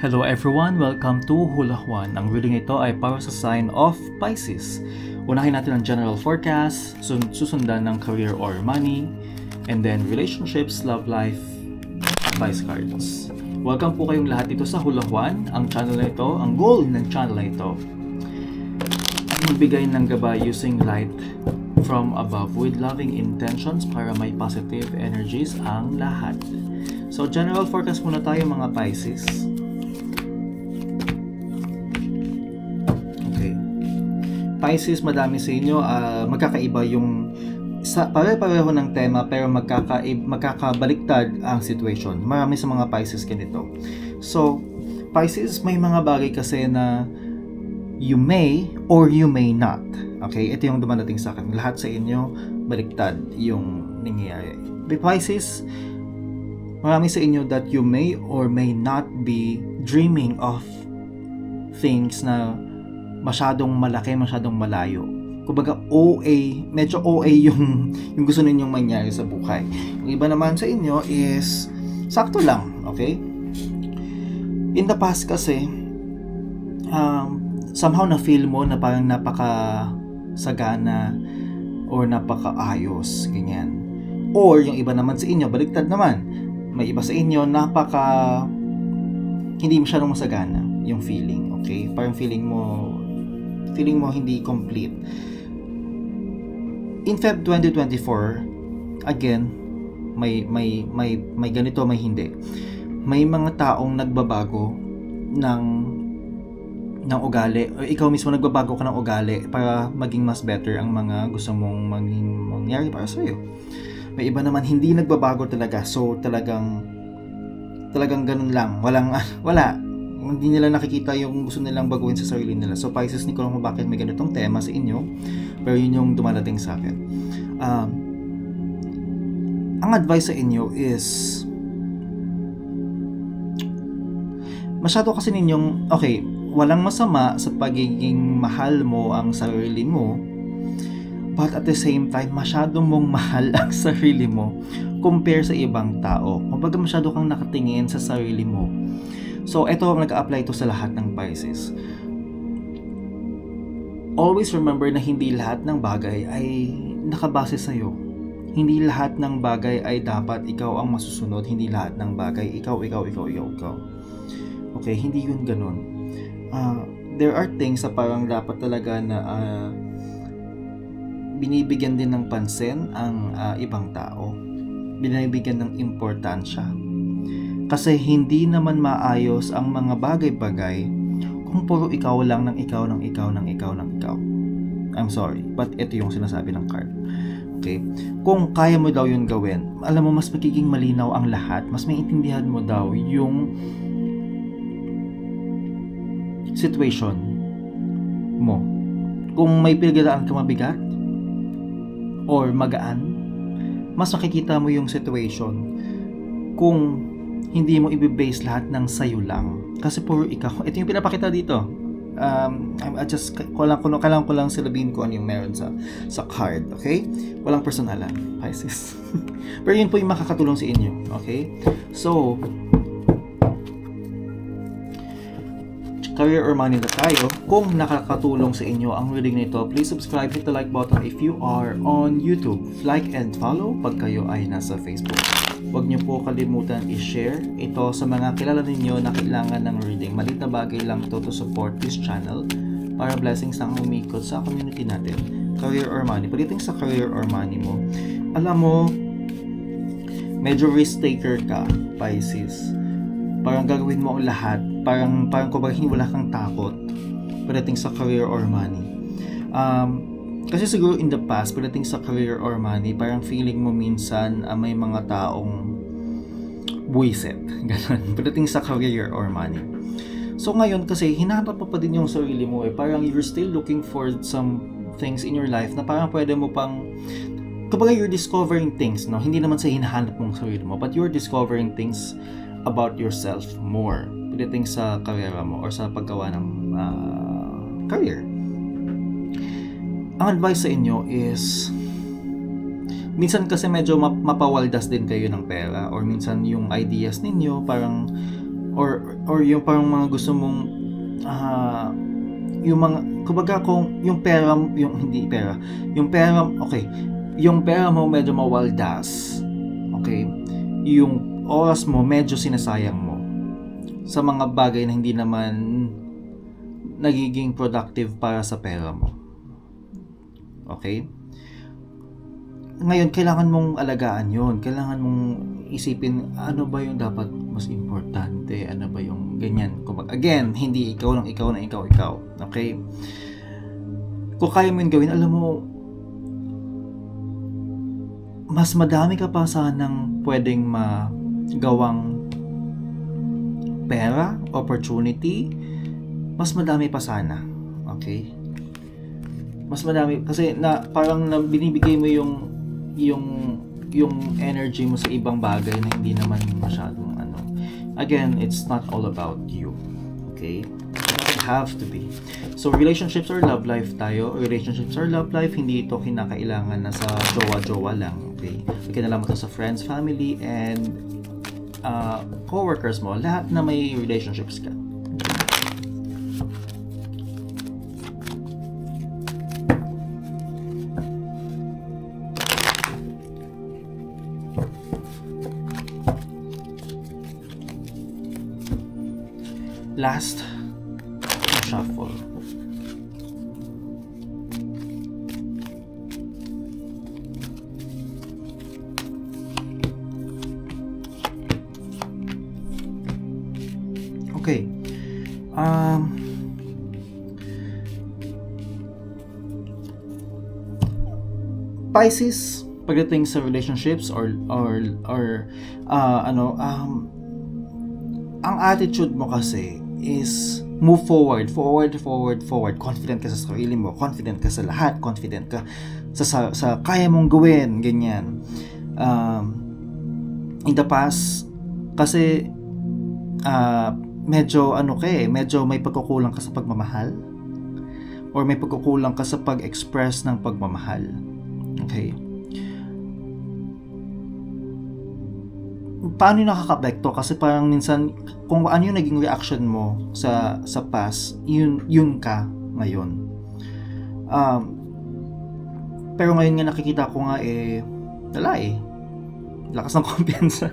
Hello everyone, welcome to Hula Juan. Ang reading ito ay para sa sign of Pisces. Unahin natin ang general forecast, sun- susundan ng career or money, and then relationships, love life, advice cards. Welcome po kayong lahat dito sa Hula Juan. Ang channel na ito, ang goal ng channel na ito ay magbigay ng gabay using light from above with loving intentions para may positive energies ang lahat. So general forecast muna tayo mga Pisces. Pisces, madami sa inyo, ah, magkakaiba yung sa pare-pareho ng tema pero magkakaib, magkakabaliktad ang situation. Marami sa mga Pisces ganito. So, Pisces, may mga bagay kasi na you may or you may not. Okay? Ito yung dumadating sa akin. Lahat sa inyo, baliktad yung nangyayari. By Pisces, marami sa inyo that you may or may not be dreaming of things na masyadong malaki, masyadong malayo. Kumbaga OA, medyo OA yung yung gusto ninyong mangyari sa buhay. Yung iba naman sa inyo is sakto lang, okay? In the past kasi um, somehow na feel mo na parang napaka sagana or napakaayos, ganyan. Or yung iba naman sa inyo, baliktad naman. May iba sa inyo napaka hindi masyadong masagana yung feeling, okay? Parang feeling mo feeling mo hindi complete. In Feb 2024, again, may may may may ganito may hindi. May mga taong nagbabago ng ng ugali ikaw mismo nagbabago ka ng ugali para maging mas better ang mga gusto mong maging mangyari para sa iyo. May iba naman hindi nagbabago talaga. So talagang talagang ganun lang. Walang wala hindi nila nakikita yung gusto nilang baguhin sa sarili nila. So Pisces, hindi ko bakit may ganitong tema sa inyo, pero yun yung dumadating sa akin. Um, ang advice sa inyo is masyado kasi ninyong, okay, walang masama sa pagiging mahal mo ang sarili mo, but at the same time, masyado mong mahal ang sarili mo compare sa ibang tao. Kumbaga masyado kang nakatingin sa sarili mo. So, ito nag-apply to sa lahat ng Pisces. Always remember na hindi lahat ng bagay ay nakabase sa'yo. Hindi lahat ng bagay ay dapat ikaw ang masusunod. Hindi lahat ng bagay ikaw, ikaw, ikaw, ikaw, ikaw. Okay, hindi yun ganun. Uh, there are things sa parang dapat talaga na uh, binibigyan din ng pansin ang uh, ibang tao. Binibigyan ng importansya kasi hindi naman maayos ang mga bagay-bagay kung puro ikaw lang ng ikaw ng ikaw ng ikaw ng ikaw. I'm sorry, but ito yung sinasabi ng card. Okay? Kung kaya mo daw yun gawin, alam mo, mas magiging malinaw ang lahat, mas maintindihan mo daw yung situation mo. Kung may pinagdadaan ka mabigat or magaan, mas makikita mo yung situation kung hindi mo i-base lahat ng sayo lang. Kasi puro ikaw. Ito yung pinapakita dito. Um, I just, kailangan ko, kailangan ko lang silabihin ko ano yung meron sa, sa card. Okay? Walang personalan. Pisces. Pero yun po yung makakatulong sa inyo. Okay? So, career or money na tayo. Kung nakakatulong sa inyo ang reading nito, please subscribe, hit the like button if you are on YouTube. Like and follow pag kayo ay nasa Facebook. Huwag niyo po kalimutan i-share ito sa mga kilala ninyo na kailangan ng reading. Malit na bagay lang ito to support this channel para blessings ang umikot sa community natin. Career or money. Pagdating sa career or money mo, alam mo, medyo risk taker ka, Pisces. Parang gagawin mo ang lahat. Parang, parang kumbaga wala kang takot pagdating sa career or money. Um, kasi siguro in the past, pagdating sa career or money, parang feeling mo minsan uh, may mga taong buwisit. Ganun. Pagdating sa career or money. So ngayon kasi hinahanap mo pa din yung sarili mo eh. Parang you're still looking for some things in your life na parang pwede mo pang kumbaga you're discovering things, no? Hindi naman sa hinahanap mong sarili mo, but you're discovering things about yourself more pagdating sa karera mo or sa paggawa ng uh, career ang advice sa inyo is minsan kasi medyo map- mapawaldas din kayo ng pera or minsan yung ideas ninyo parang or or yung parang mga gusto mong ah, yung mga kumbaga kung yung pera yung hindi pera yung pera okay yung pera mo medyo mawaldas okay yung oras mo medyo sinasayang mo sa mga bagay na hindi naman nagiging productive para sa pera mo okay? Ngayon kailangan mong alagaan yon kailangan mong isipin ano ba yung dapat mas importante? Ano ba yung ganyan? Kung again hindi ikaw lang ikaw na ikaw ikaw. Okay? Kung kaya mo yun gawin alam mo mas madami ka pa sanang pwedeng magawang pera, opportunity, mas madami pa sana. Okay? Mas madami kasi na parang na binibigay mo yung yung yung energy mo sa ibang bagay na hindi naman masyadong ano. Again, it's not all about you. Okay? It have to be. So, relationships or love life tayo. Relationships or love life, hindi ito kinakailangan na sa jowa-jowa lang. Okay? Kinalaman to sa friends, family, and uh, co-workers mo. Lahat na may relationships ka. Last, shuffle. Okay. Um, Pisces, pagdating sa relationships or or or uh, ano um ang attitude mo kasi is move forward, forward, forward, forward. Confident ka sa sarili mo, confident ka sa lahat, confident ka sa sa, sa kaya mong gawin, ganyan. Um, in the past, kasi ah, medyo ano ka eh, medyo may pagkukulang ka sa pagmamahal or may pagkukulang ka sa pag-express ng pagmamahal. Okay. Paano yung nakaka-apekto? Kasi parang minsan kung ano yung naging reaction mo sa sa past yun yun ka ngayon. Um, pero ngayon nga nakikita ko nga eh wala eh. Lakas ng kumpiyansa.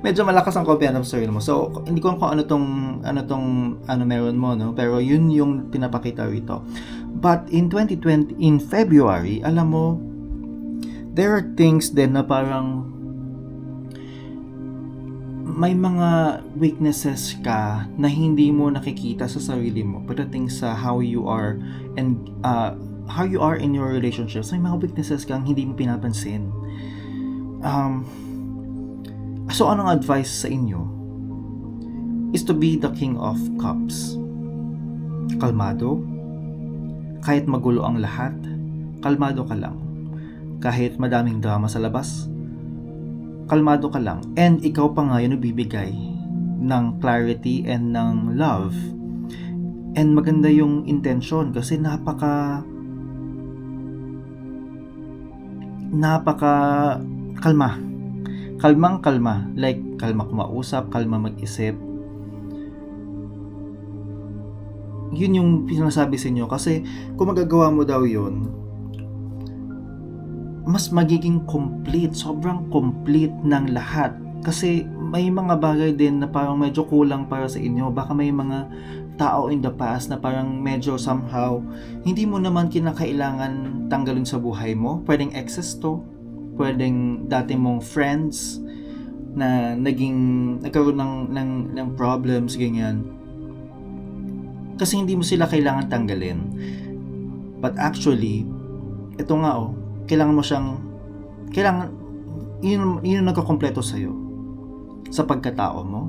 Medyo malakas ang kumpiyansa sa sarili mo. So hindi ko kung ano tong ano tong ano meron mo no? Pero yun yung pinapakita rito. But in 2020 in February alam mo there are things din na parang may mga weaknesses ka na hindi mo nakikita sa sarili mo pagdating sa how you are and uh, how you are in your relationships may mga weaknesses kang hindi mo pinapansin. Um, so anong advice sa inyo is to be the king of cups? Kalmado? Kahit magulo ang lahat kalmado ka lang. Kahit madaming drama sa labas kalmado ka lang. And ikaw pa nga yung nagbibigay ng clarity and ng love. And maganda yung intention kasi napaka napaka kalma. Kalmang kalma. Like, kalma kumausap, kalma mag-isip. Yun yung sinasabi sa inyo kasi kung magagawa mo daw yun, mas magiging complete, sobrang complete ng lahat. Kasi may mga bagay din na parang medyo kulang para sa inyo. Baka may mga tao in the past na parang medyo somehow hindi mo naman kinakailangan tanggalin sa buhay mo. Pwedeng exes to, pwedeng dati mong friends na naging nagkaroon ng, ng, ng problems, ganyan. Kasi hindi mo sila kailangan tanggalin. But actually, ito nga oh, kailangan mo siyang kailangan yun, yun yung nagkakompleto sa'yo sa pagkatao mo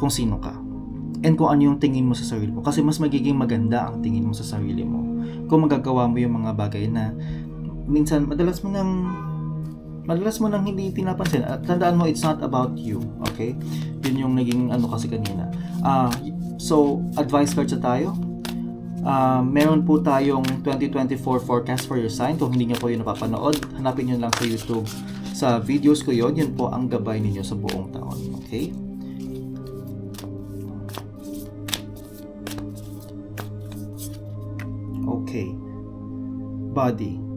kung sino ka. And kung ano yung tingin mo sa sarili mo. Kasi mas magiging maganda ang tingin mo sa sarili mo kung magagawa mo yung mga bagay na minsan madalas mo nang madalas mo nang hindi pinapansin. At tandaan mo it's not about you okay? Yun yung naging ano kasi kanina. Ah so advice card sa tayo Uh, meron po tayong 2024 forecast for your sign. Kung hindi nyo po yun napapanood, hanapin nyo lang sa YouTube. Sa videos ko yon yun po ang gabay ninyo sa buong taon. Okay? Okay. Body.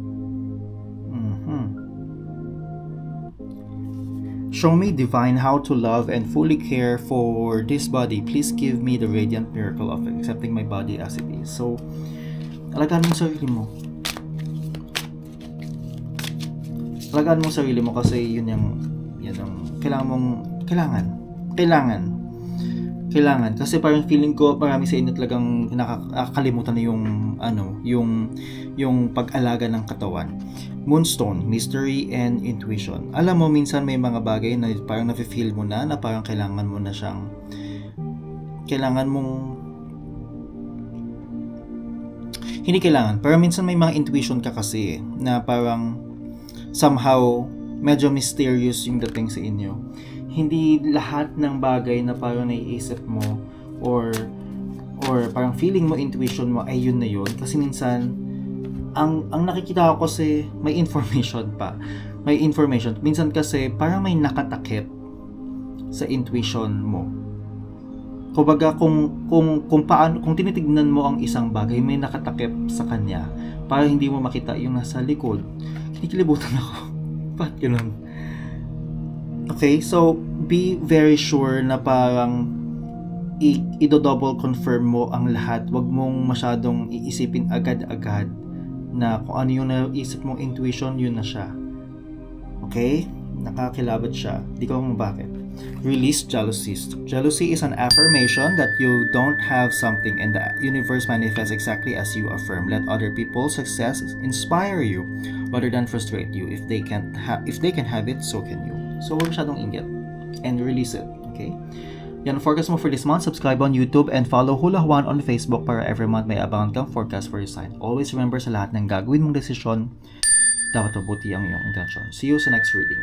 Show me divine how to love and fully care for this body. Please give me the radiant miracle of accepting my body as it is. So, alagaan mo sarili mo. Alagaan mo sarili mo kasi yun yung, yun yung kailangan mong, kailangan. Kailangan. Kailangan. Kasi parang feeling ko, marami sa inyo talagang nakakalimutan na yung, ano, yung, yung pag-alaga ng katawan. Moonstone, Mystery and Intuition. Alam mo, minsan may mga bagay na parang nafe-feel mo na, na parang kailangan mo na siyang, kailangan mong, hindi kailangan, pero minsan may mga intuition ka kasi eh, na parang somehow medyo mysterious yung dating sa inyo. Hindi lahat ng bagay na parang naiisip mo or or parang feeling mo, intuition mo ay yun na yun. Kasi minsan, ang ang nakikita ko kasi may information pa. May information. Minsan kasi parang may nakatakip sa intuition mo. Kumbaga kung kung kung paano kung tinitignan mo ang isang bagay, may nakatakip sa kanya para hindi mo makita yung nasa likod. Kinikilibutan ako. Ba't ganun? Okay, so be very sure na parang i-double confirm mo ang lahat. Huwag mong masyadong iisipin agad-agad na kung ano yung naisip mong intuition, yun na siya. Okay? Nakakilabot siya. Di ko kung bakit. Release jealousy. Jealousy is an affirmation that you don't have something and the universe manifests exactly as you affirm. Let other people's success inspire you rather than frustrate you. If they can't ha- if they can have it, so can you. So huwag masyadong inggit and release it. Okay? Yan ang forecast mo for this month. Subscribe on YouTube and follow Hula Juan on Facebook para every month may abangan kang forecast for your sign. Always remember sa lahat ng gagawin mong desisyon, dapat mabuti ang iyong intention. See you sa next reading.